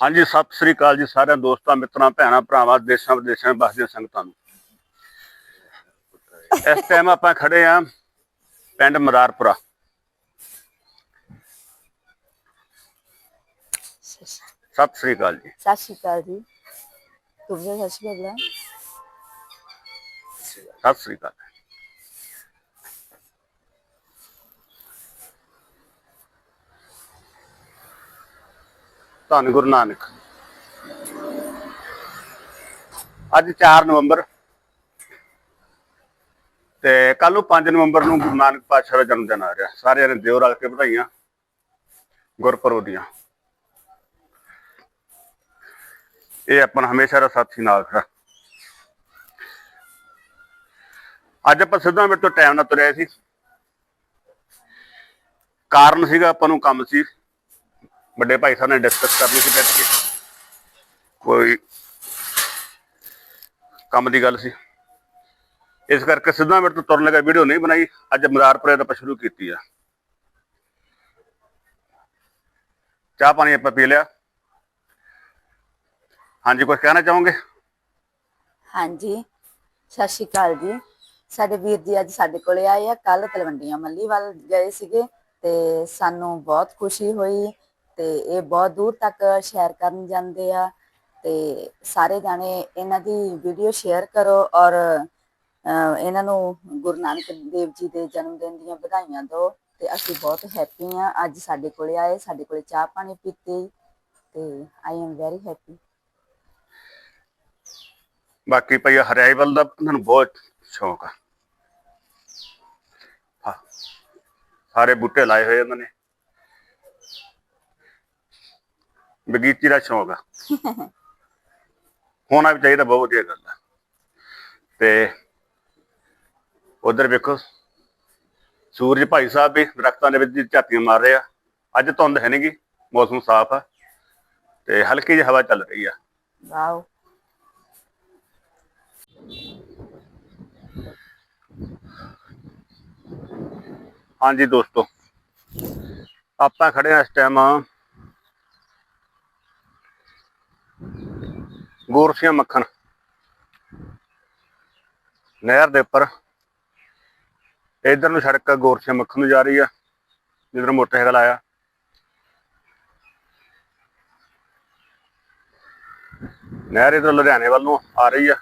ਹਾਂਜੀ ਸਤਿ ਸ੍ਰੀ ਅਕਾਲ ਜੀ ਸਾਰਿਆਂ ਦੋਸਤਾਂ ਮਿੱਤਰਾਂ ਭੈਣਾਂ ਭਰਾਵਾਂ ਦੇਸ਼ਾਂ ਵਿਦੇਸ਼ਾਂ ਵਿੱਚ ਵਸਦੇ ਸੰਗਤਾਂ ਨੂੰ। ਇਸ ਟਾਈਮ ਆਪਾਂ ਖੜੇ ਆ ਪਿੰਡ ਮਦਾਰਪੁਰਾ ਸਤਿ ਸ੍ਰੀ ਅਕਾਲ ਜੀ। ਸਤਿ ਸ਼੍ਰੀ ਅਕਾਲ ਜੀ। ਤੁਮਨੇ ਸਤਿ ਸ਼੍ਰੀ ਅਕਾਲ। ਸਤਿ ਸ੍ਰੀ ਅਕਾਲ। ਧੰਨ ਗੁਰੂ ਨਾਨਕ। ਅੱਜ 4 ਨਵੰਬਰ ਤੇ ਕੱਲ ਨੂੰ 5 ਨਵੰਬਰ ਨੂੰ ਗੁਰੂ ਨਾਨਕ ਪਾਤਸ਼ਾਹ ਦਾ ਜਨਮ ਦਿਨ ਆ ਰਿਹਾ। ਸਾਰਿਆਂ ਨੇ ਦਿਓ ਰਲ ਕੇ ਵਧਾਈਆਂ, ਗੁਰਪੁਰਬ ਦੀਆਂ। ਇਹ ਆਪਣਾ ਹਮੇਸ਼ਾ ਦਾ ਸਾਥੀ ਨਾਲ ਖੜਾ। ਅੱਜ ਆਪਾਂ ਸਿੱਧਾ ਮੇਰੇ ਤੋਂ ਟਾਈਮ ਨਾਲ ਤੁਰਿਆ ਸੀ। ਕਾਰਨ ਸੀਗਾ ਆਪਾਂ ਨੂੰ ਕੰਮ ਸੀ। ਵੱਡੇ ਭਾਈ ਸਾਹਿਬ ਨੇ ਡਿਸਕਸ ਕਰਨੀ ਸੀ ਬੈਠ ਕੇ ਕੋਈ ਕੰਮ ਦੀ ਗੱਲ ਸੀ। ਇਸ ਕਰਕੇ ਸਿੱਧਾ ਮੇਰੇ ਤੋਂ ਤੁਰਨ ਲੱਗਾ ਵੀਡੀਓ ਨਹੀਂ ਬਣਾਈ। ਅੱਜ ਮਜ਼ਾਰਪੁਰੇ ਦਾ ਸ਼ੁਰੂ ਕੀਤੀ ਆ। ਚਾਹ ਪਾਣੀ ਆਪਾਂ ਪੀ ਲਿਆ। ਹਾਂਜੀ ਕੁਝ ਕਹਿਣਾ ਚਾਹੋਗੇ? ਹਾਂਜੀ, ਸਤਿ ਸ਼੍ਰੀ ਅਕਾਲ ਜੀ। ਸਾਡੇ ਵੀਰ ਜੀ ਅੱਜ ਸਾਡੇ ਕੋਲੇ ਆਏ ਆ। ਕੱਲ ਤਲਵੰਡੀਆਂ ਮੱਲੀ ਵੱਲ ਗਏ ਸੀਗੇ ਤੇ ਸਾਨੂੰ ਬਹੁਤ ਖੁਸ਼ੀ ਹੋਈ। ਤੇ ਇਹ ਬਹੁਤ ਦੂਰ ਤੱਕ ਸ਼ੇਅਰ ਕਰਨ ਜਾਂਦੇ ਆ ਤੇ ਸਾਰੇ ਜਾਣੇ ਇਹਨਾਂ ਦੀ ਵੀਡੀਓ ਸ਼ੇਅਰ ਕਰੋ ਔਰ ਇਹਨਾਂ ਨੂੰ ਗੁਰੂ ਨਾਨਕ ਦੇਵ ਜੀ ਦੇ ਜਨਮ ਦਿਨ ਦੀਆਂ ਵਧਾਈਆਂ ਦਿਓ ਤੇ ਅਸੀਂ ਬਹੁਤ ਹੈਪੀ ਆ। ਅੱਜ ਸਾਡੇ ਕੋਲੇ ਆਏ, ਸਾਡੇ ਕੋਲੇ ਚਾਹ ਪਾਣੀ ਪੀਤੀ ਤੇ ਆਈ ਐਮ ਵੈਰੀ ਹੈਪੀ ਬਾਕੀ ਭਈ ਹਰਿਆਈ ਵੱਲ ਦਾ ਉਹਨਾਂ ਬਹੁਤ ਸ਼ੌਕ ਆ। ਸਾਰੇ ਬੂਟੇ ਲਾਏ ਹੋਏ ਉਹਨਾਂ ਨੇ। ਬਗੀਚੀ ਦਾ ਸ਼ੌਕ ਆ। ਹੋਣਾ ਵੀ ਚਾਹੀਦਾ ਬਹੁਤ ਵਧੀਆ ਗੱਲ ਆ। ਤੇ ਉਧਰ ਵੇਖੋ ਸੂਰਜ ਭਾਈ ਸਾਹਿਬ ਵੀ ਦਰਖਤਾਂ ਦੇ ਵਿੱਚ ਝਾਤੀਆਂ ਮਾਰ ਰਹੇ ਆ। ਅੱਜ ਧੁੰਦ ਹੈ ਨਹੀਂਗੀ ਮੌਸਮ ਸਾਫ਼ ਆ। ਤੇ ਹਲਕੀ ਜਿਹੀ ਹਵਾ ਚੱਲ ਰਹੀ ਆ। ਵਾਓ। ਹਾਂਜੀ ਦੋਸਤੋ ਆਪਾਂ ਖੜੇ ਆ ਇਸ ਟਾਈਮ ਗੋਰਸੀਆਂ ਮੱਖਣ। ਨਹਿਰ ਦੇ ਉੱਪਰ। ਇਧਰ ਨੂੰ ਸੜਕ ਗੋਰਸੀਆਂ ਮੱਖਣ ਨੂੰ ਜਾ ਰਹੀ ਆ। ਜਿੱਧਰ ਮੋਟਰਸਾਈਕਲ ਆਇਆ। ਨਹਿਰ ਇਧਰ ਲੁਧਿਆਣੇ ਵੱਲ ਨੂੰ ਆ ਰਹੀ ਆ।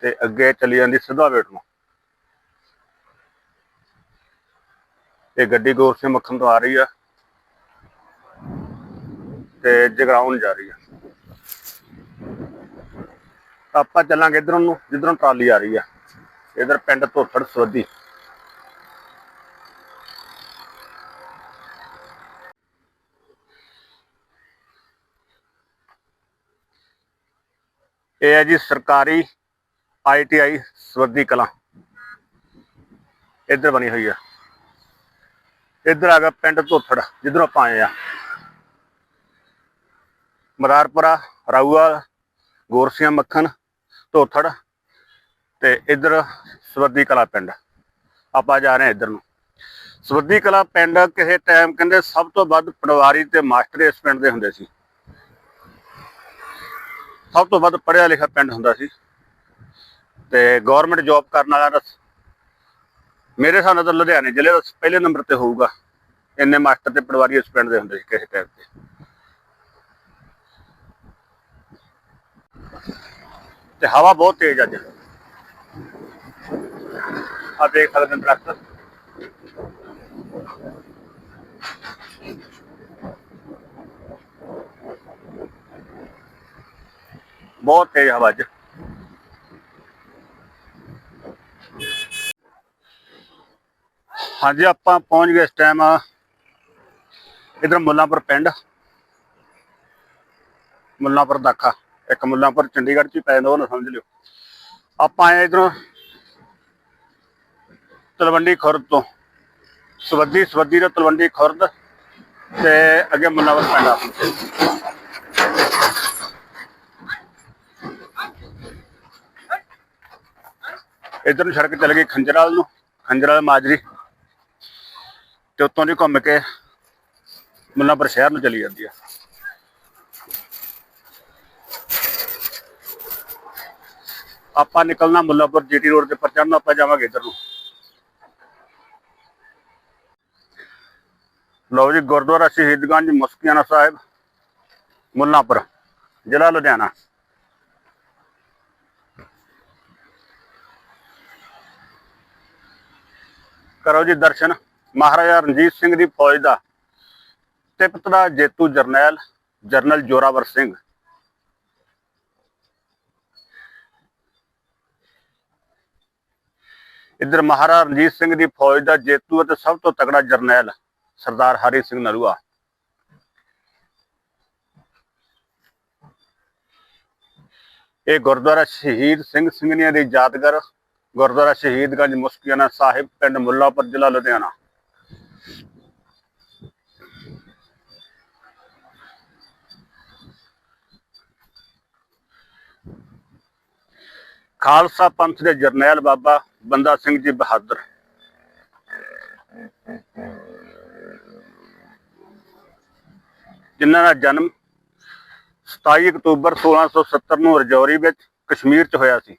ਤੇ ਅੱਗੇ ਚਲੀ ਜਾਂਦੀ ਸਿੱਧਾ ਵੇਟ ਨੂੰ। ਇਹ ਗੱਡੀ ਗੋਰਸੇ ਮੱਖਣ ਤੋਂ ਆ ਰਹੀ ਆ। ਤੇ ਜਗਰਾਉਣ ਨੂੰ ਜਾ ਰਹੀ ਆ। ਆਪਾਂ ਚੱਲਾਂਗੇ ਇਧਰੋਂ ਨੂੰ, ਜਿੱਧਰੋਂ ਟਰਾਲੀ ਆ ਰਹੀ ਆ। ਇਧਰ ਪਿੰਡ ਧੋਥੜ ਸੋਧੀ ਇਹ ਹੈ ਜੀ ਸਰਕਾਰੀ ਆਈਟੀਆਈ ਸਵੱਦੀ ਕਲਾਂ। ਇੱਧਰ ਬਣੀ ਹੋਈ ਆ। ਇੱਧਰ ਆ ਗਿਆ ਪਿੰਡ ਧੋਥੜ, ਜਿੱਧਰੋਂ ਆਪਾਂ ਆਏ ਆ। ਮਰਾਰਪੁਰਾ ਰਾਊਆ ਗੋਰਸੀਆਂ ਮੱਖਣ ਧੋਥੜ ਤੇ ਇੱਧਰ ਸਵੱਦੀ ਕਲਾ ਪਿੰਡ। ਆਪਾਂ ਜਾ ਰਹੇ ਹਾਂ ਨੂੰ। ਸਵੱਦੀ ਕਲਾ ਪਿੰਡ ਕਿਸੇ ਟਾਈਮ ਕਹਿੰਦੇ ਸਭ ਤੋਂ ਵੱਧ ਪਟਵਾਰੀ ਤੇ ਮਾਸਟਰ ਇਸ ਪਿੰਡ ਦੇ ਹੁੰਦੇ ਸੀ। ਸਭ ਤੋਂ ਵੱਧ ਪੜ੍ਹਿਆ ਲਿਖਿਆ ਪਿੰਡ ਹੁੰਦਾ ਸੀ। ਤੇ ਗਵਰਨਮੈਂਟ ਜੌਬ ਕਰਨ ਵਾਲਾ ਤਾਂ ਮੇਰੇ ਹਿਸਾਬ ਨਾਲ ਤਾਂ ਲੁਧਿਆਣੇ ਜ਼ਿਲ੍ਹੇ ਦਾ ਪਹਿਲੇ ਨੰਬਰ ਤੇ ਹੋਊਗਾ। ਇੰਨੇ ਮਾਸਟਰ ਤੇ ਪਟਵਾਰੀ ਇਸ ਪਿੰਡ ਦੇ ਹੁੰਦੇ ਸੀ ਕਿਸੇ ਟਾਈਮ ਤੇ। ਤੇ ਹਵਾ ਬਹੁਤ ਤੇਜ਼ ਅੱਜ। ਆ ਦੇਖ ਸਕਦੇ ਹੋ ਦਰਖਤ। ਬਹੁਤ ਤੇਜ਼ ਹਵਾ ਅੱਜ। ਹਾਂਜੀ, ਆਪਾਂ ਪਹੁੰਚ ਗਏ ਇਸ ਟਾਈਮ ਇਧਰ ਮੁੱਲਾਂਪੁਰ ਪਿੰਡ। ਮੁੱਲਾਂਪੁਰ ਦਾਖਾ। ਇੱਕ ਮੁੱਲਾਂਪੁਰ ਚੰਡੀਗੜ੍ਹ ਚ ਹੀ ਪੈ ਜਾਂਦਾ, ਉਹ ਨਾ ਸਮਝ ਲਿਓ। ਆਪਾਂ ਆਏ ਇਧਰੋਂ ਤਲਵੰਡੀ ਖੁਰਦ ਤੋਂ। ਸਵੱਦੀ ਸਵੱਦੀ ਦਾ ਤਲਵੰਡੀ ਖੁਰਦ ਤੇ ਅੱਗੇ ਮੁੱਲਾਂਪੁਰ ਪਿੰਡ ਇਧਰ ਨੂੰ ਸੜਕ ਚੱਲ ਗਈ ਖੰਜਰਾਲ ਨੂੰ, ਖੰਜਰਾਲ ਮਾਜਰੀ। ਤੇ ਉੱਤੋਂ ਦੀ ਘੁੰਮ ਕੇ ਮੁੱਲਾਂਪੁਰ ਸ਼ਹਿਰ ਨੂੰ ਚਲੀ ਜਾਂਦੀ ਆ। ਆਪਾਂ ਨਿਕਲਣਾ ਮੁੱਲਾਪੁਰ ਜੀਟੀ ਰੋਡ ਤੇ, ਪਰ ਚੜ੍ਹਨਾ ਆਪਾਂ ਜਾਵਾਂਗੇ ਇੱਧਰ ਨੂੰ। ਲਓ ਜੀ, ਗੁਰਦੁਆਰਾ ਸ਼ਹੀਦਗੰਜ ਮੁਸਕੀਆਣਾ ਸਾਹਿਬ, ਮੁੱਲਾਪੁਰ, ਜ਼ਿਲ੍ਹਾ ਲੁਧਿਆਣਾ। ਕਰੋ ਜੀ ਦਰਸ਼ਨ, ਮਹਾਰਾਜਾ ਰਣਜੀਤ ਸਿੰਘ ਦੀ ਫੌਜ ਦਾ, ਤਿਪਤ ਦਾ ਜੇਤੂ ਜਰਨੈਲ ਜਰਨਲ ਜੋਰਾਵਰ ਸਿੰਘ। ਇੱਧਰ ਮਹਾਰਾਜਾ ਰਣਜੀਤ ਸਿੰਘ ਦੀ ਫੌਜ ਦਾ ਜੇਤੂ ਅਤੇ ਸਭ ਤੋਂ ਤਕੜਾ ਜਰਨੈਲ ਸਰਦਾਰ ਹਰੀ ਸਿੰਘ ਨਲੂਆ ਇਹ ਗੁਰਦੁਆਰਾ ਸ਼ਹੀਦ ਸਿੰਘ ਸਿੰਘਨੀਆਂ ਦੀ ਯਾਦਗਾਰ, ਗੁਰਦੁਆਰਾ ਸ਼ਹੀਦਗੰਜ ਮੁਸਕੀਆਣਾ ਸਾਹਿਬ, ਪਿੰਡ ਮੁੱਲਾਪੁਰ, ਜ਼ਿਲ੍ਹਾ ਲੁਧਿਆਣਾ। ਖਾਲਸਾ ਪੰਥ ਦੇ ਜਰਨੈਲ ਬਾਬਾ ਬੰਦਾ ਸਿੰਘ ਜੀ ਬਹਾਦਰ। ਜਿਨ੍ਹਾਂ ਦਾ ਜਨਮ 27 ਅਕਤੂਬਰ 1670 ਨੂੰ ਰਜੌਰੀ ਵਿੱਚ ਕਸ਼ਮੀਰ 'ਚ ਹੋਇਆ ਸੀ।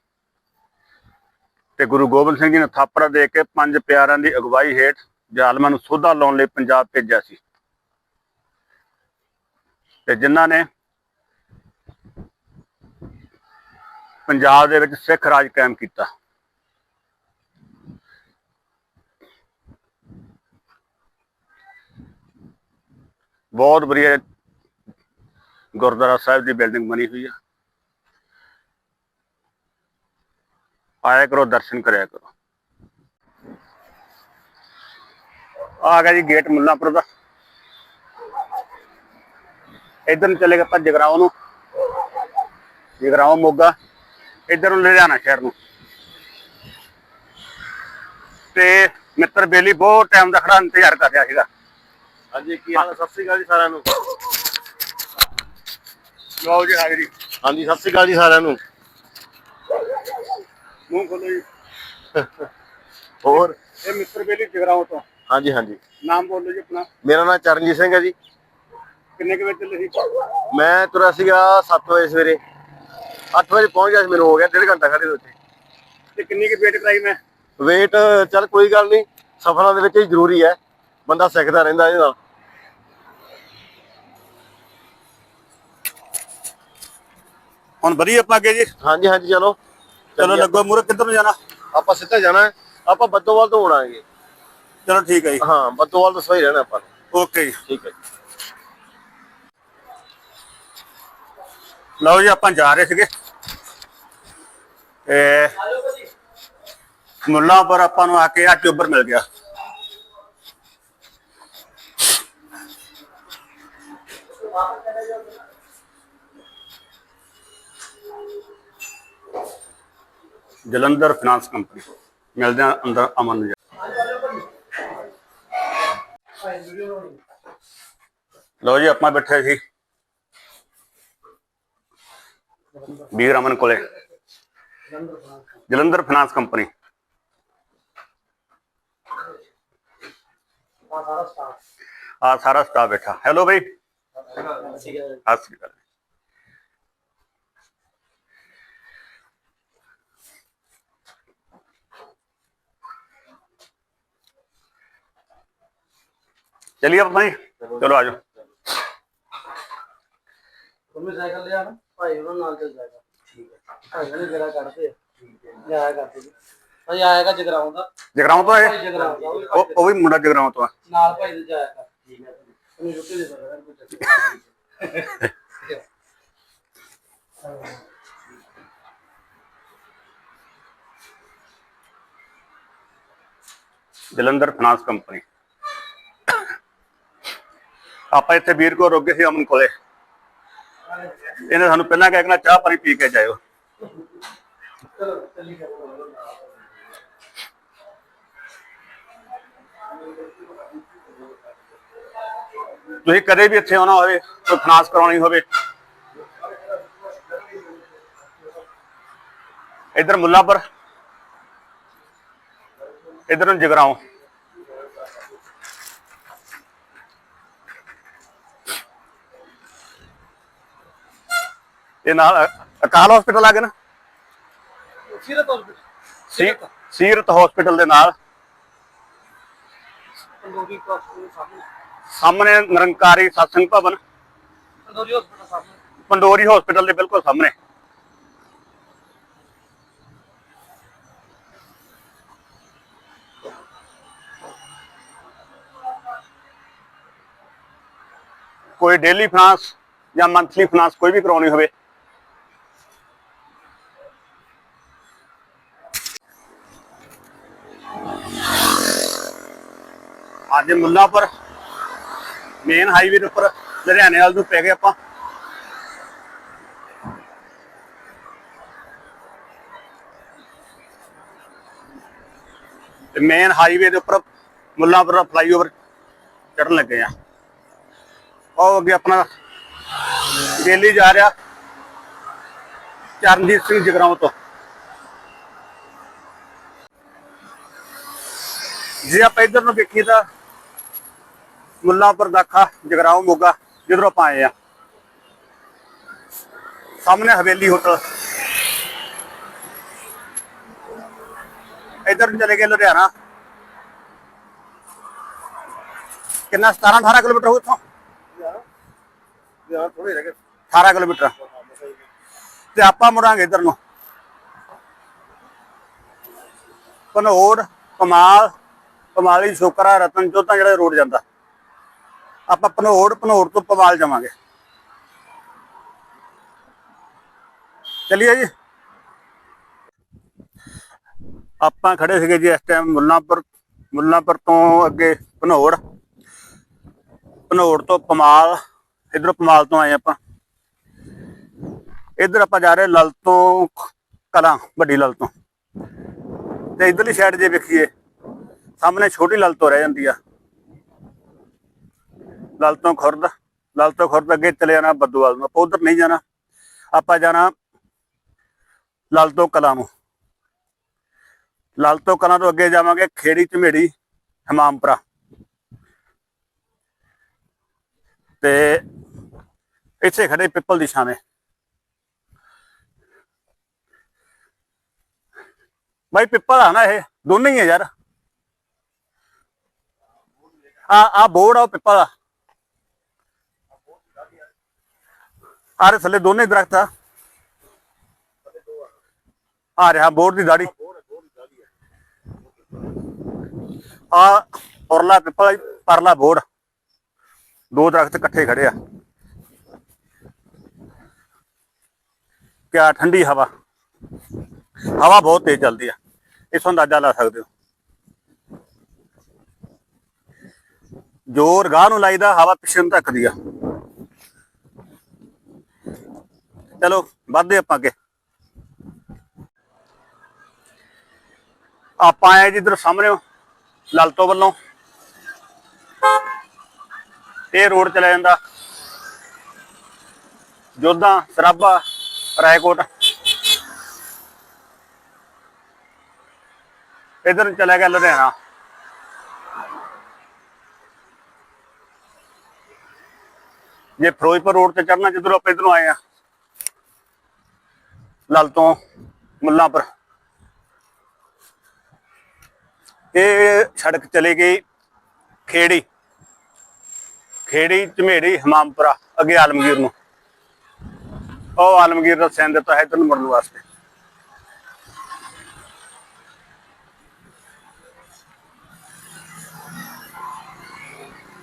ਤੇ ਗੁਰੂ ਗੋਬਿੰਦ ਸਿੰਘ ਜੀ ਨੇ ਥਾਪੜਾ ਦੇ ਕੇ ਪੰਜ ਪਿਆਰਿਆਂ ਦੀ ਅਗਵਾਈ ਹੇਠ ਜ਼ਾਲਮਾਂ ਨੂੰ ਸੋਧਾ ਲਾਉਣ ਲਈ ਪੰਜਾਬ ਭੇਜਿਆ ਸੀ। ਤੇ ਜਿਨ੍ਹਾਂ ਨੇ ਪੰਜਾਬ ਦੇ ਵਿੱਚ ਸਿੱਖ ਰਾਜ ਕਾਇਮ ਕੀਤਾ। ਬਹੁਤ ਵਧੀਆ ਗੁਰਦੁਆਰਾ ਸਾਹਿਬ ਦੀ ਬਿਲਡਿੰਗ ਬਣੀ ਹੋਈ ਆ। ਆਇਆ ਕਰੋ, ਦਰਸ਼ਨ ਕਰਿਆ ਕਰੋ। ਆ ਗਿਆ ਜੀ ਗੇਟ ਮੁੱਲਾਪੁਰ ਦਾ। ਇਧਰ ਨੂੰ ਚਲੇ ਗਏ ਆਪਾਂ ਜਗਰਾਉਂ ਨੂੰ। ਜਗਰਾਉਂ ਮੋਗਾ। ਇਧਰ ਲੁਧਿਆਣਾ ਸ਼ਹਿਰ ਨੂੰ। ਤੇ ਮਿੱਤਰ ਬੇਲੀ ਬਹੁਤ ਟਾਈਮ ਦਾ ਖੜਾ ਇੰਤਜ਼ਾਰ ਕਰ ਰਿਹਾ ਸੀਗਾ। ਹਾਂਜੀ ਕੀ ਹਾਲ ਹੈ? ਸਤਿ ਸ੍ਰੀ ਅਕਾਲ ਜੀ ਸਾਰਿਆਂ ਨੂੰ। ਲਓ ਜੀ ਹਾਜ਼ਰੀ। ਹਾਂਜੀ ਸਤਿ ਸ੍ਰੀ ਅਕਾਲ ਜੀ ਸਾਰਿਆਂ ਨੂੰ। ਮੂੰਹ ਖੋਲੋ ਜੀ। ਹੋਰ? ਇਹ ਮਿੱਤਰ ਬੇਲੀ ਜਗਰਾਉਂ ਤੋਂ। ਹਾਂਜੀ ਹਾਂਜੀ। ਨਾਮ ਬੋਲੋ ਜੀ ਆਪਣਾ। ਮੇਰਾ ਨਾਮ ਚਰਨਜੀਤ ਸਿੰਘ ਹੈ ਜੀ। ਕਿੰਨੇ ਕੁ ਵਜੇ ਚੱਲੇ ਸੀ? ਮੈਂ ਤੁਰਿਆ ਸੀਗਾ 7 ਵਜੇ ਸਵੇਰੇ। 8 ਵਜੇ ਪਹੁੰਚ ਗਿਆ ਸੀ ਮੈਨੂੰ ਹੋ ਗਿਆ ਡੇਢ ਘੰਟਾ ਖੜੇ ਉੱਥੇ। ਤੇ ਕਿੰਨੀ ਕੁ ਵੇਟ ਕਰਾਈ ਮੈਂ? ਵੇਟ ਚੱਲ ਕੋਈ ਗੱਲ ਨਹੀਂ ਸਫਰਾਂ ਦੇ ਵਿੱਚ ਹੀ ਜ਼ਰੂਰੀ ਹੈ ਬੰਦਾ ਸਿੱਖਦਾ ਰਹਿੰਦਾ ਇਹਦੇ ਨਾਲ। ਹੁਣ ਵਧੀਆ ਆਪਾਂ ਅੱਗੇ ਜੀ? ਹਾਂਜੀ ਹਾਂਜੀ ਚਲੋ। ਚਲੋ ਲੱਗੋ ਮੂਰੇ ਕਿੱਧਰ ਨੂੰ ਜਾਣਾ? ਆਪਾਂ ਸਿੱਧਾ ਜਾਣਾ ਹੈ ਆਪਾਂ ਬੱਦੋਵਾਲ ਤੋਂ ਆਉਣਾਗੇ ਚਲੋ ਠੀਕ ਹੈ ਜੀ। ਹਾਂ ਬੱਦੋਵਾਲ ਤੋਂ ਸਹੀ ਰਹਿਣਾ ਆਪਾਂ। ਓਕੇ ਜੀ। ਠੀਕ ਹੈ ਲਓ ਜੀ ਆਪਾਂ ਜਾ ਰਹੇ ਸੀਗੇ। ਤੇ ਮੁੱਲਾਂਪੁਰ ਆਪਾਂ ਨੂੰ ਆ ਕੇ ਆ ਟਿਊਬਰ ਮਿਲ ਗਿਆ। ਜਲੰਧਰ ਫਾਈਨਾਂਸ ਕੰਪਨੀ ਮਿਲਦੇ ਆ ਅੰਦਰ ਅਮਨ ਨੂੰ ਜਾ ਲਓ ਜੀ, ਆਪਾਂ ਬੈਠੇ ਸੀ। ਵੀਰ ਅਮਨ ਕੋਲੇ। ਜਲੰਧਰ ਫਾਈਨਾਂਸ ਕੰਪਨੀ ਆ ਸਾਰਾ ਸਟਾਫ ਬੈਠਾ ਹੈਲੋ ਬਈ ਸਤਿ ਸ਼੍ਰੀ ਅਕਾਲ ਚਲਿਏ ਆਪਾਂ ਜੀ ਚਲੋ ਆਜੋ ਮੰਮੀ ਸਾਈਕਲ ਲਿਆ ਨਾ ਭਾਈ ਉਹਨਾਂ ਨਾਲ ਚੱਲ ਜਾਏਗਾ ਠੀਕ ਹੈ ਭਾਈ ਨੇ ਜਿਹੜਾ ਕੱਢਦੇ ਠੀਕ ਹੈ ਜਾਇਆ ਕਰਦੇ ਜੀ ਭਾਈ ਆਏਗਾ ਜਗਰਾਉਂ ਦਾ ਜਗਰਾਉਂ ਤੋਂ ਭਾਈ ਆਏ। ਜਗਰਾਉਂ ਦਾ ਉਹ ਵੀ ਉਹ ਉਹ ਵੀ ਮੁੰਡਾ ਜਗਰਾਉਂ ਤੋਂ ਆ। ਨਾਲ ਭਾਈ ਦੇ ਜਾਇਆ ਕਰ। ਠੀਕ ਹੈ ਉਹਨੂੰ ਰੁਕੇ ਦੇ ਸਕਦਾ ਕੋਈ ਚੱਕਰ ਨਹੀਂ। ਜਲੰਧਰ ਫਾਈਨਾਂਸ ਕੰਪਨੀ ਆਪਾਂ ਇੱਥੇ ਵੀਰ ਕੋ ਰੋਕੇ ਸੀ ਅਮਨ ਕੋਲੇ। ਇਹਨੇ ਸਾਨੂੰ ਪਹਿਲਾਂ ਕਹਿ ਕੇ ਚਾਹ ਪਾਣੀ ਪੀ ਕੇ ਜਾਇਓ। ਤੁਸੀਂ ਕਦੇ ਵੀ ਇੱਥੇ ਆਉਣਾ ਹੋਵੇ, ਕੋਈ ਫਾਈਨਾਂਸ ਕਰਾਉਣੀ ਹੋਵੇ। ਇਧਰ ਮੁੱਲਾਪੁਰ, ਇਧਰ ਨੂੰ ਜਗਰਾਉਂ। ਇਹ ਨਾਲ ਅ- ਅਕਾਲ ਹਸਪੀਟਲ ਆ ਗਿਆ ਨਾ? ਸੀਰਤ ਹਸਪੀਟਲ ਸੀ- ਸੀਰਤ। ਹਸਪੀਟਲ ਦੇ ਨਾਲ। ਸਾਹਮਣੇ। ਸਾਹਮਣੇ ਨਿਰੰਕਾਰੀ ਸਤਸੰਗ ਭਵਨ। ਤੰਦੂਰੀ ਹਸਪੀਟਲ ਸਾਹਮਣੇ। ਪੰਡੋਰੀ ਹਸਪੀਟਲ ਦੇ ਬਿਲਕੁਲ ਸਾਹਮਣੇ। ਕੋਈ ਡੇਲੀ ਫਾਈਨਾਂਸ ਜਾਂ ਮੰਥਲੀ ਫਾਈਨਾਂਸ ਕੋਈ ਵੀ ਕਰਾਉਣੀ ਹੋਵੇ ਅੱਜ ਮੁੱਲਾਪੁਰ ਮੇਨ ਹਾਈਵੇ ਦੇ ਉੱਪਰ ਲੁਧਿਆਣੇ ਵੱਲ ਨੂੰ ਪੈ ਗਏ ਆਪਾਂ। ਤੇ ਮੇਨ ਹਾਈਵੇ ਦੇ ਉੱਪਰ ਮੁੱਲਾਂਪੁਰ ਫਲਾਈਓਵਰ ਚੜਨ ਲੱਗੇ ਆ। ਉਹ ਅੱਗੇ ਆਪਣਾ ਦਿੱਲੀ ਜਾ ਰਿਹਾ ਚਰਨਜੀਤ ਸਿੰਘ ਜਗਰਾਉਂ ਤੋਂ। ਜੇ ਆਪਾਂ ਇੱਧਰ ਨੂੰ ਵੇਖੀਏ ਤਾਂ ਮੁੱਲਾਂਪੁਰ ਦਾਖਾ, ਜਗਰਾਉਂ ਮੋਗਾ, ਜਿੱਧਰੋਂ ਆਪਾਂ ਆਏ ਆ। ਸਾਹਮਣੇ ਹਵੇਲੀ ਹੋਟਲ। ਇਧਰ ਨੂੰ ਚਲੇ ਗਏ ਲੁਧਿਆਣਾ। ਕਿੰਨਾ? 17 18 ਕਿਲੋਮੀਟਰ ਹੋਊ ਇੱਥੋਂ? ਯਾਰ ਥੋੜੇ ਰਹਿ ਗਏ 18 ਕਿਲੋਮੀਟਰ। ਤੇ ਆਪਾਂ ਮੁੜਾਂਗੇ ਇਧਰ ਨੂੰ। ਪਨੋੜ ਕਮਾਲ, ਕਮਾਲੀ, ਸ਼ੋਕਰਾ, ਰਤਨ ਚੋਤਾ ਜਿਹੜਾ ਰੋਡ ਜਾਂਦਾ। ਆਪਾਂ ਪਨੋੜ ਪਨੋੜ ਤੋਂ ਪਮਾਲ ਜਾਵਾਂਗੇ। ਚਲਿਏ ਜੀ। ਆਪਾਂ ਖੜੇ ਸੀਗੇ ਜੀ ਇਸ ਟਾਈਮ ਮੁੱਲਾਂਪੁਰ ਮੁੱਲਾਂਪੁਰ ਤੋਂ ਅੱਗੇ ਪਨੋੜ। ਪਨੋੜ ਤੋਂ ਪਮਾਲ ਇਧਰ ਪਮਾਲ ਤੋਂ ਆਏ ਆਪਾਂ। ਇਧਰ ਆਪਾਂ ਜਾ ਰਹੇ ਲਲ ਤੋਂ ਕਲਾਂ, ਵੱਡੀ ਲਲ ਤੋਂ। ਤੇ ਇਧਰਲੀ ਸਾਈਡ ਜੇ ਵੇਖੀਏ, ਸਾਹਮਣੇ ਛੋਟੀ ਲਲ ਤੋਂ ਰਹਿ ਜਾਂਦੀ ਆ। ਲਲ ਤੋਂ ਖੁਰਦ, ਲਲ ਤੋਂ ਖੁਰਦ ਅੱਗੇ ਚਲੇ ਜਾਣਾ ਬੱਦੂਵਾਲ ਨੂੰ। ਆਪਾਂ ਉਧਰ ਨਹੀਂ ਜਾਣਾ। ਆਪਾਂ ਜਾਣਾ ਲਲ ਤੋਂ ਕਲਾਂ ਨੂੰ। ਲਲ ਤੋਂ ਕਲਾਂ ਤੋਂ ਅੱਗੇ ਜਾਵਾਂਗੇ ਖੇੜੀ ਝਮੇੜੀ ਹਮਾਮਪੁਰਾ। ਤੇ ਇੱਥੇ ਖੜੇ ਪਿੱਪਲ ਦੀ ਛਾਵੇਂ। ਬਾਈ ਪਿੱਪਲ ਆ ਨਾ ਇਹ, ਦੋਨੇ ਹੀ ਆ ਯਾਰ। ਆ ਆ ਬੋਰਡ ਆ ਉਹ ਪਿੱਪਲ ਆ। ਆਰੇ ਥੱਲੇ ਦੋਨੇ ਦਰਖਤ। ਆ ਆ ਰਿਹਾ ਬੋਰਡ ਦੀ ਦਾੜੀ। ਆ ਔਰਲਾ ਪਿੱਪਲ ਪਰਲਾ ਬੋਰਡ ਦੋ ਦਰਖਤ ਇਕੱਠੇ ਖੜੇ ਆ। ਕਿਆ ਠੰਡੀ ਹਵਾ। ਹਵਾ ਬਹੁਤ ਤੇਜ਼ ਚੱਲਦੀ ਆ। ਇਸ ਅੰਦਾਜ਼ਾ ਲਾ ਸਕਦੇ ਹੋ। ਜੋਰ ਗਾਹ ਨੂੰ ਲਾਈਦਾ, ਹਵਾ ਪਿੱਛੇ ਨੂੰ ਧੱਕਦੀ ਆ। ਚਲੋ, ਵੱਧਦੇ ਆਪਾਂ ਅੱਗੇ। ਆਪਾਂ ਆਏ ਜਿੱਧਰ ਸਾਹਮਣੇ ਲਲਤੋ ਵੱਲੋਂ। ਇਹ ਰੋਡ ਚਲਾ ਜਾਂਦਾ। ਜੋਧਾ, ਸਰਾਭਾ, ਰਾਏਕੋਟ। ਇਧਰ ਚਲਾ ਗਿਆ ਲੁਧਿਆਣਾ। ਜੇ ਫਿਰੋਜ਼ਪੁਰ ਰੋਡ ਤੇ ਚੜਨਾ ਜਿੱਧਰੋਂ ਆਪਾਂ ਇਧਰੋਂ ਆਏ ਆ। ਲਲ ਤੋਂ ਮੁੱਲਾਂਪੁਰ ਇਹ ਸੜਕ ਚਲੇ ਗਈ ਖੇੜੀ। ਖੇੜੀ ਝਮੇੜੀ ਹਮਾਮਪੁਰਾ, ਅੱਗੇ ਆਲਮਗੀਰ ਨੂੰ। ਉਹ ਆਲਮਗੀਰ ਦਾ ਸੈਨ ਦਿੱਤਾ ਹੈ ਇਧਰ ਨੂੰ ਵਾਸਤੇ।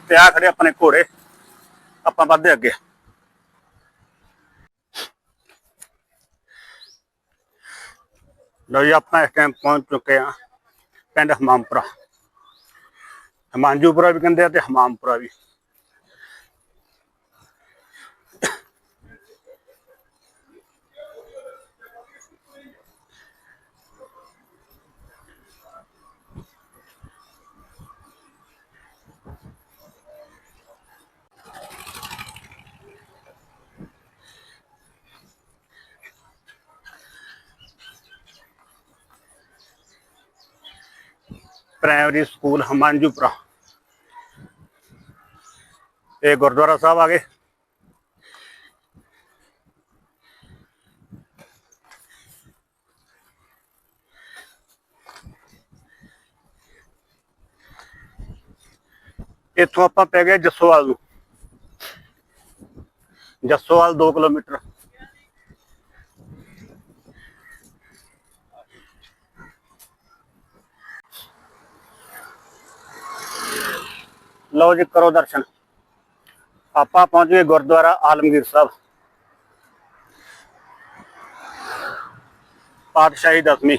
ਤੇ ਆ ਖੜੇ ਆਪਣੇ ਘੋੜੇ। ਆਪਾਂ ਵੱਧਦੇ ਅੱਗੇ। ਲਓ ਜੀ, ਆਪਾਂ ਇਸ ਟਾਈਮ ਪਹੁੰਚ ਚੁੱਕੇ ਆ ਪਿੰਡ ਹਮਾਮਪੁਰਾ। ਹਮਾਂਜੂਪੁਰਾ ਵੀ ਕਹਿੰਦੇ ਆ ਤੇ ਹਮਾਮਪੁਰਾ ਵੀ। ਪ੍ਰਾਇਮਰੀ ਸਕੂਲ ਹਮਾਂਜੂਪੁਰਾ ਇਹ ਗੁਰਦੁਆਰਾ ਸਾਹਿਬ ਆ ਗਏ। ਇੱਥੋਂ ਆਪਾਂ ਪੈ ਗਏ ਜੱਸੋਵਾਲ ਨੂੰ। ਜੱਸੋਵਾਲ 2 ਕਿਲੋਮੀਟਰ। ਲਓ ਜੀ ਕਰੋ ਦਰਸ਼ਨ। ਆਪਾਂ ਪਹੁੰਚ ਗਏ ਗੁਰਦੁਆਰਾ ਆਲਮਗੀਰ ਸਾਹਿਬ। ਪਾਤਸ਼ਾਹੀ ਦਸਵੀਂ।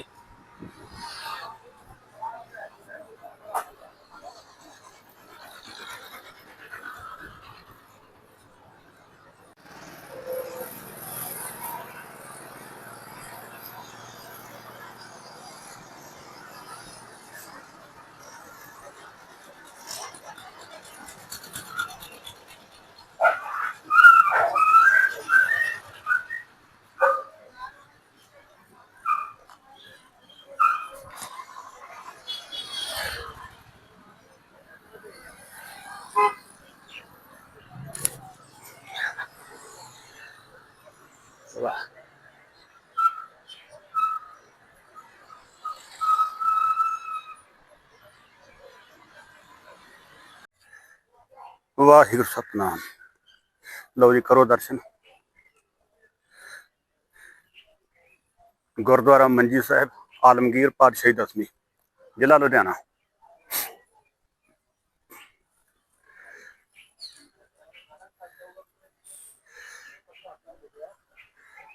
ਵਾਹਿਗੁਰੂ ਸਤਨਾਮ। ਲਓ ਜੀ, ਕਰੋ ਦਰਸ਼ਨ। ਗੁਰਦੁਆਰਾ ਮੰਜੀ ਸਾਹਿਬ, ਆਲਮਗੀਰ ਪਾਤਸ਼ਾਹੀ ਦਸਵੀਂ, ਜ਼ਿਲ੍ਹਾ ਲੁਧਿਆਣਾ।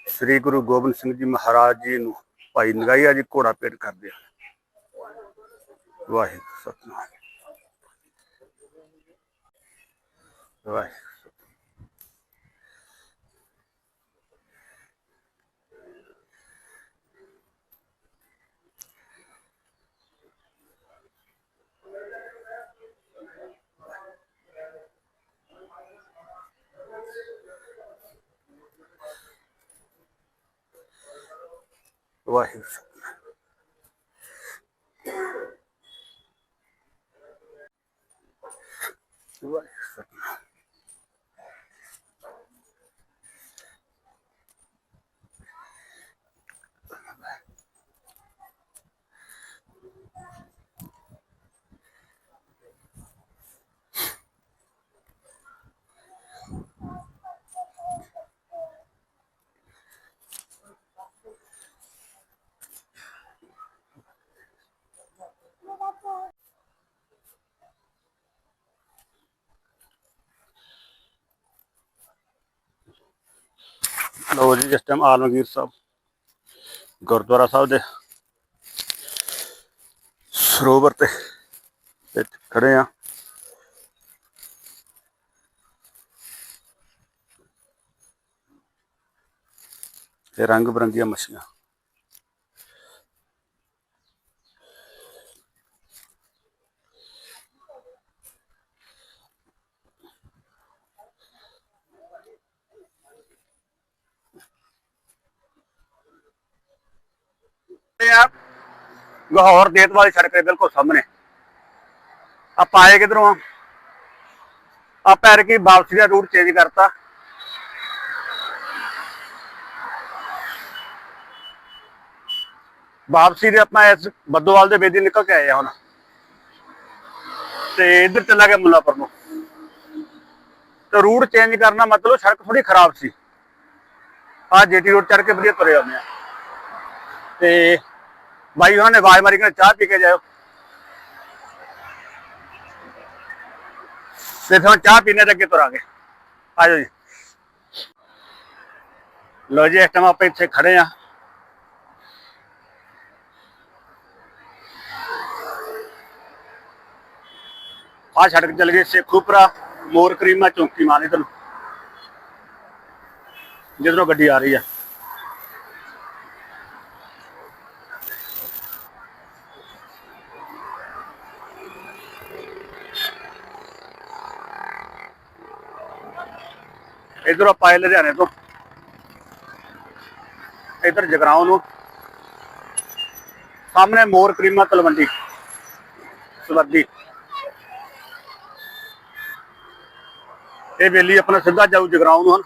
ਸ੍ਰੀ ਗੁਰੂ ਗੋਬਿੰਦ ਸਿੰਘ ਜੀ ਮਹਾਰਾਜ ਜੀ ਨੂੰ ਭਾਈ ਨਗਾਈਆ ਜੀ ਘੋੜਾ ਭੇਟ ਕਰਦੇ ਆ। ਵਾਹਿਗੁਰੂ ਸਤਨਾਮ। ਵਾਹਿਗੁਰੂ ਵਾਹਿਗੁਰੂ ਸਤਨਾਮ ਵਾਹਿਗੁਰੂ ਸਤਨਾਮ ਲਓ ਜੀ, ਇਸ ਟਾਈਮ ਆਲਮਗੀਰ ਸਾਹਿਬ, ਗੁਰਦੁਆਰਾ ਸਾਹਿਬ ਦੇ ਸਰੋਵਰ ਤੇ ਇੱਥੇ ਖੜੇ ਆ। ਤੇ ਰੰਗ ਬਰੰਗੀਆਂ ਮੱਛੀਆਂ। ਇਹ ਆ। ਲਾਹੌਰ ਦੇਤ ਵਾਲੀ ਸੜਕ ਦੇ ਬਿਲਕੁਲ ਸਾਹਮਣੇ। ਆਪਾਂ ਆਏ ਕਿਧਰੋਂ ਆ? ਆਪਾਂ ਐਰ ਕੀ ਵਾਪਸੀ ਦਾ ਰੂਟ ਚੇਂਜ ਕਰਤਾ। ਵਾਪਸੀ ਦੇ ਆਪਾਂ ਇਸ ਬੱਦੋਵਾਲ ਦੇ ਬੇਦੀ ਨਿਕਲ ਕੇ ਆਏ ਆ ਹੁਣ। ਤੇ ਇੱਧਰ ਚੱਲਾ ਗਿਆ ਮੁੱਲਾਪੁਰ ਨੂੰ। ਤੇ ਰੂਟ ਚੇਂਜ ਕਰਨਾ ਮਤਲਬ ਸੜਕ ਥੋੜੀ ਖਰਾਬ ਸੀ। ਆ ਜੀਟੀ ਰੋਡ ਚੜ ਕੇ ਵਧੀਆ ਤੁਰੇ ਆਉਂਦੇ ਆ। ਤੇ ਬਾਈ ਉਹਨਾਂ ਨੇ ਆਵਾਜ਼ ਮਾਰੀ ਕਿ ਚਾਹ ਪੀ ਕੇ ਜਾਓ ਤੇ ਫਿਰ ਚਾਹ ਪੀਣੇ ਦੇ ਅੱਗੇ ਤੁਰਾਂਗੇ। ਆ ਜਾਓ ਜੀ। ਲੋ ਜੀ, ਇਸ ਟਾਈਮ ਆਪਾਂ ਇੱਥੇ ਖੜੇ ਆ। ਆ ਸੜਕ ਚੱਲ ਗਈ ਸੇਖੂਪਰਾ ਮੋਰ ਕਰੀਮਾ ਚੌਂਕੀ ਮਾਨੇ ਤੈਨੂੰ। ਜਿੱਧਰੋਂ ਗੱਡੀ ਆ ਰਹੀ ਆ। ਇਧਰ ਆਪਾਂ ਆਏ ਲੁਧਿਆਣੇ ਤੋਂ। ਇਧਰ ਜਗਰਾਉਂ ਨੂੰ। ਸਾਹਮਣੇ ਮੋਰ ਕਰੀਮਾ ਤਲਵੰਡੀ। ਸਵੱਦੀ ਇਹ ਵੇਲੀ ਆਪਣਾ ਸਿੱਧਾ ਜਾਊ ਜਗਰਾਉਂ ਨੂੰ ਹਨ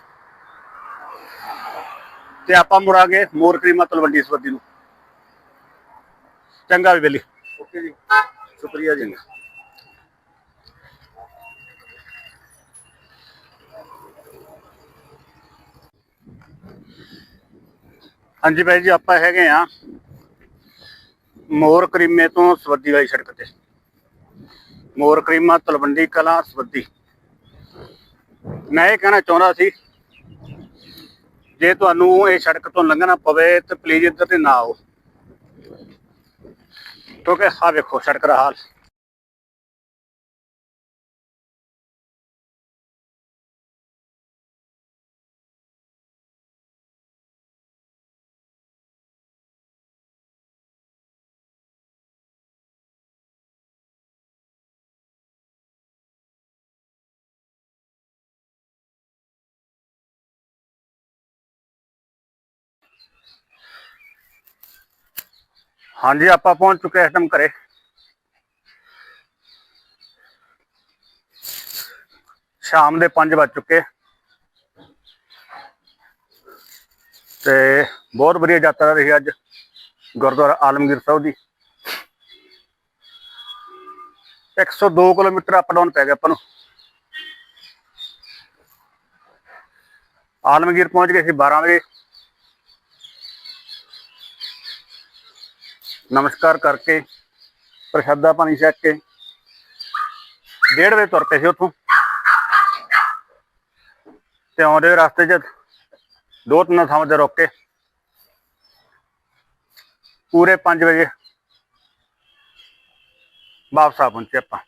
ਤੇ ਆਪਾਂ ਮੁੜਾਂਗੇ ਮੋਰ ਕਰੀਮਾ ਤਲਵੰਡੀ ਸਵਰਦੀ ਨੂੰ। ਚੰਗਾ ਵੀ ਵੇਲੀ। ਓਕੇ ਜੀ। ਸ਼ੁਕਰੀਆ ਜੀ। ਹਾਂਜੀ ਬਾਈ ਜੀ, ਆਪਾਂ ਹੈਗੇ ਆ ਮੋਰ ਕਰੀਮੇ ਤੋਂ ਸਵੱਦੀ ਵਾਲੀ ਸੜਕ ਤੇ। ਮੋਰ ਕਰੀਮਾ ਤਲਵੰਡੀ ਕਲਾਂ ਸਵੱਦੀ। ਮੈਂ ਇਹ ਕਹਿਣਾ ਚਾਹੁੰਦਾ ਸੀ, ਜੇ ਤੁਹਾਨੂੰ ਇਹ ਸੜਕ ਤੋਂ ਲੰਘਣਾ ਪਵੇ ਤਾਂ ਪਲੀਜ਼ ਇੱਧਰ ਤੇ ਨਾ ਆਓ। ਕਿਉਂਕਿ ਆਹ ਵੇਖੋ ਸੜਕ ਦਾ ਹਾਲ। ਹਾਂਜੀ, ਆਪਾਂ ਪਹੁੰਚ ਚੁੱਕੇ ਇਸ ਟਾਈਮ ਘਰੇ। ਸ਼ਾਮ ਦੇ 5 ਵੱਜ ਚੁੱਕੇ। ਤੇ ਬਹੁਤ ਵਧੀਆ ਯਾਤਰਾ ਰਹੀ ਅੱਜ, ਗੁਰਦੁਆਰਾ ਆਲਮਗੀਰ ਸਾਹਿਬ ਦੀ। 102 ਕਿਲੋਮੀਟਰ ਅਪ ਡਾਊਨ ਪੈ ਗਿਆ ਆਪਾਂ ਨੂੰ। ਆਲਮਗੀਰ ਪਹੁੰਚ ਗਏ ਸੀ 12 ਵਜੇ। ਨਮਸਕਾਰ ਕਰਕੇ, ਪ੍ਰਸ਼ਾਦਾ ਪਾਣੀ ਛਕ ਕੇ, ਡੇਢ ਵਜੇ ਤੁਰ ਪਏ ਸੀ ਉੱਥੋਂ। ਤੇ ਆਉਂਦੇ ਰਸਤੇ 'ਚ ਦੋ ਤਿੰਨ ਥਾਵਾਂ ਤੇ ਰੁਕ ਕੇ ਪੂਰੇ 5 ਵਜੇ ਵਾਪਸ ਆ ਪਹੁੰਚੇ ਆਪਾਂ।